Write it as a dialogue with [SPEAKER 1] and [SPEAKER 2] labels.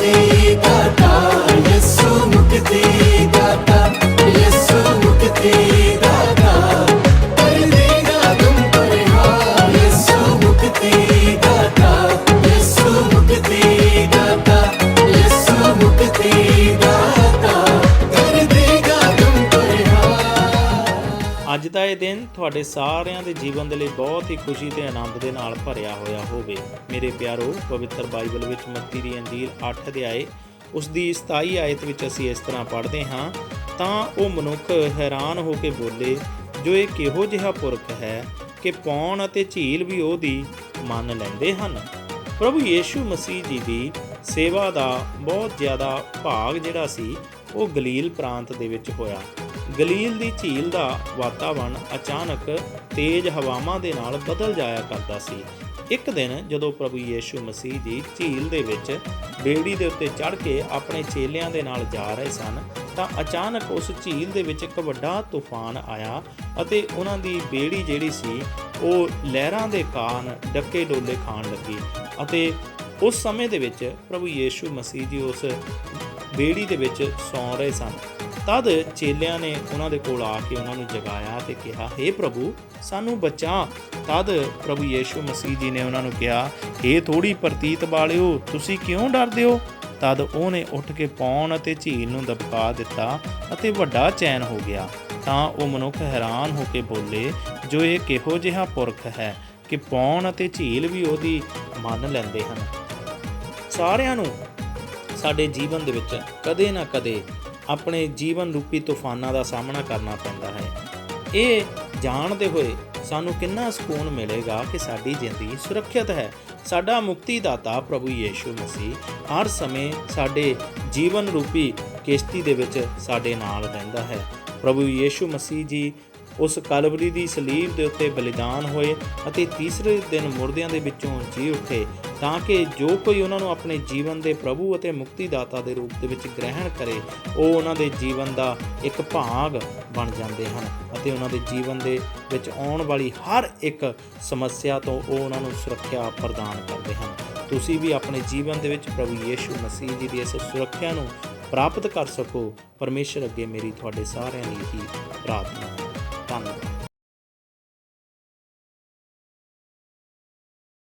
[SPEAKER 1] ratito.
[SPEAKER 2] ਅੱਜ ਦਾ ਇਹ ਦਿਨ ਤੁਹਾਡੇ ਸਾਰਿਆਂ ਦੇ ਜੀਵਨ ਦੇ ਲਈ ਬਹੁਤ ਹੀ ਖੁਸ਼ੀ ਤੇ ਆਨੰਦ ਦੇ ਨਾਲ ਭਰਿਆ ਹੋਇਆ ਹੋਵੇ। ਮੇਰੇ ਪਿਆਰੋ, ਪਵਿੱਤਰ ਬਾਈਬਲ ਵਿੱਚ ਮੱਤੀ ਦੀ ਅੰਜੀਰ 8 ਅਧਿਆਏ, ਉਸ ਦੀ 27 ਆਇਤ ਵਿੱਚ ਅਸੀਂ ਇਸ ਤਰ੍ਹਾਂ ਪੜ੍ਹਦੇ ਹਾਂ, ਤਾਂ ਉਹ ਮਨੁੱਖ ਹੈਰਾਨ ਹੋ ਕੇ ਬੋਲੇ, ਜੋ ਇਹ ਕਿਹੋ ਜਿਹਾ ਪੁਰਖ ਹੈ ਕਿ ਪੌਣ ਅਤੇ ਝੀਲ ਵੀ ਉਹਦੀ ਮੰਨ ਲੈਂਦੇ ਹਨ? ਪ੍ਰਭੂ ਯੀਸ਼ੂ ਮਸੀਹ ਜੀ ਦੀ ਸੇਵਾ ਦਾ ਬਹੁਤ ਜ਼ਿਆਦਾ ਭਾਗ ਜਿਹੜਾ ਸੀ, ਉਹ ਗਲੀਲ ਪ੍ਰਾਂਤ ਦੇ ਵਿੱਚ ਹੋਇਆ। ਗਲੀਲ ਦੀ ਝੀਲ ਦਾ ਵਾਤਾਵਰਣ ਅਚਾਨਕ ਤੇਜ਼ ਹਵਾਵਾਂ ਦੇ ਨਾਲ ਬਦਲ ਜਾਇਆ ਕਰਦਾ ਸੀ। ਇੱਕ ਦਿਨ ਜਦੋਂ ਪ੍ਰਭੂ ਯੀਸ਼ੂ ਮਸੀਹ ਜੀ ਝੀਲ ਦੇ ਵਿੱਚ ਬੇੜੀ ਦੇ ਉੱਤੇ ਚੜ੍ਹ ਕੇ ਆਪਣੇ ਚੇਲਿਆਂ ਦੇ ਨਾਲ ਜਾ ਰਹੇ ਸਨ, ਤਾਂ ਅਚਾਨਕ ਉਸ ਝੀਲ ਦੇ ਵਿੱਚ ਇੱਕ ਵੱਡਾ ਤੂਫਾਨ ਆਇਆ ਅਤੇ ਉਹਨਾਂ ਦੀ ਬੇੜੀ ਜਿਹੜੀ ਸੀ, ਉਹ ਲਹਿਰਾਂ ਦੇ ਕਾਰਨ ਡੱਕੇ ਡੋਲੇ ਖਾਣ ਲੱਗੀ ਅਤੇ ਉਸ ਸਮੇਂ ਦੇ ਵਿੱਚ ਪ੍ਰਭੂ ਯੀਸ਼ੂ ਮਸੀਹ ਜੀ ਉਸ ਬੇੜੀ ਦੇ ਵਿੱਚ ਸੌਂ ਰਹੇ ਸਨ। ਤਦ ਚੇਲਿਆਂ ਨੇ ਉਹਨਾਂ ਦੇ ਕੋਲ ਆ ਕੇ ਉਹਨਾਂ ਨੂੰ ਜਗਾਇਆ ਤੇ ਕਿਹਾ हे ਪ੍ਰਭੂ, ਸਾਨੂੰ ਬਚਾ। ਤਦ ਪ੍ਰਭੂ ਯੀਸ਼ੂ ਮਸੀਹ ਜੀ ਨੇ ਉਹਨਾਂ ਨੂੰ ਕਿਹਾ ਇਹ ਥੋੜੀ ਪ੍ਰਤੀਤ ਵਾਲਿਓ, ਤੁਸੀਂ ਕਿਉਂ ਡਰਦੇ ਹੋ? ਤਦ ਉਹਨੇ ਉੱਠ ਕੇ ਪੌਣ ਅਤੇ ਝੀਲ ਨੂੰ ਦਬਕਾ ਦਿੱਤਾ ਅਤੇ ਵੱਡਾ ਚੈਨ ਹੋ ਗਿਆ। ਤਾਂ ਉਹ ਮਨੁੱਖ ਹੈਰਾਨ ਹੋ ਕੇ ਬੋਲੇ, ਜੋ ਇਹ ਕਿਹੋ ਜਿਹਾ ਪੁਰਖ ਹੈ ਕਿ ਪੌਣ ਅਤੇ ਝੀਲ ਵੀ ਉਹਦੀ ਮੰਨ ਲੈਂਦੇ ਹਨ? ਸਾਰਿਆਂ ਨੂੰ ਸਾਡੇ ਜੀਵਨ ਦੇ ਵਿੱਚ ਕਦੇ ਨਾ ਕਦੇ ਆਪਣੇ ਜੀਵਨ ਰੂਪੀ ਤੂਫਾਨਾਂ ਦਾ ਸਾਹਮਣਾ ਕਰਨਾ ਪੈਂਦਾ ਹੈ। ਇਹ ਜਾਣਦੇ ਹੋਏ ਸਾਨੂੰ ਕਿੰਨਾ ਸਕੂਨ ਮਿਲੇਗਾ ਕਿ ਸਾਡੀ ਜ਼ਿੰਦਗੀ ਸੁਰੱਖਿਅਤ ਹੈ। ਸਾਡਾ ਮੁਕਤੀ ਦਾਤਾ ਪ੍ਰਭੂ ਯੀਸ਼ੂ ਮਸੀਹ ਹਰ ਸਮੇਂ ਸਾਡੇ ਜੀਵਨ ਰੂਪੀ ਕਿਸ਼ਤੀ ਦੇ ਵਿੱਚ ਸਾਡੇ ਨਾਲ ਰਹਿੰਦਾ ਹੈ। ਪ੍ਰਭੂ ਯੀਸ਼ੂ ਮਸੀਹ ਜੀ ਉਸ ਕਲਵਰੀ ਦੀ ਸਲੀਬ ਦੇ ਉੱਤੇ ਬਲੀਦਾਨ ਹੋਏ ਅਤੇ ਤੀਸਰੇ ਦਿਨ ਮੁਰਦਿਆਂ ਦੇ ਵਿੱਚੋਂ ਜੀ ਉੱਠੇ, ਤਾਂ ਕਿ ਜੋ ਕੋਈ ਉਹਨਾਂ ਨੂੰ ਆਪਣੇ ਜੀਵਨ ਦੇ ਪ੍ਰਭੂ ਅਤੇ ਮੁਕਤੀ ਦਾਤਾ ਦੇ ਰੂਪ ਦੇ ਵਿੱਚ ਗ੍ਰਹਿਣ ਕਰੇ, ਉਹ ਉਹਨਾਂ ਦੇ ਜੀਵਨ ਦਾ ਇੱਕ ਭਾਗ ਬਣ ਜਾਂਦੇ ਹਨ ਅਤੇ ਉਹਨਾਂ ਦੇ ਜੀਵਨ ਦੇ ਵਿੱਚ ਆਉਣ ਵਾਲੀ ਹਰ ਇੱਕ ਸਮੱਸਿਆ ਤੋਂ ਉਹ ਉਹਨਾਂ ਨੂੰ ਸੁਰੱਖਿਆ ਪ੍ਰਦਾਨ ਕਰਦੇ ਹਨ। ਤੁਸੀਂ ਵੀ ਆਪਣੇ ਜੀਵਨ ਦੇ ਵਿੱਚ ਪ੍ਰਭੂ ਯੀਸ਼ੂ ਮਸੀਹ ਜੀ ਦੀ ਇਸ ਸੁਰੱਖਿਆ ਨੂੰ ਪ੍ਰਾਪਤ ਕਰ ਸਕੋ। ਪਰਮੇਸ਼ਰ ਅੱਗੇ ਮੇਰੀ ਤੁਹਾਡੇ ਸਾਰਿਆਂ ਲਈ ਹੀ ਪ੍ਰਾਰਥਨਾ ਧੰਨਵਾਦ।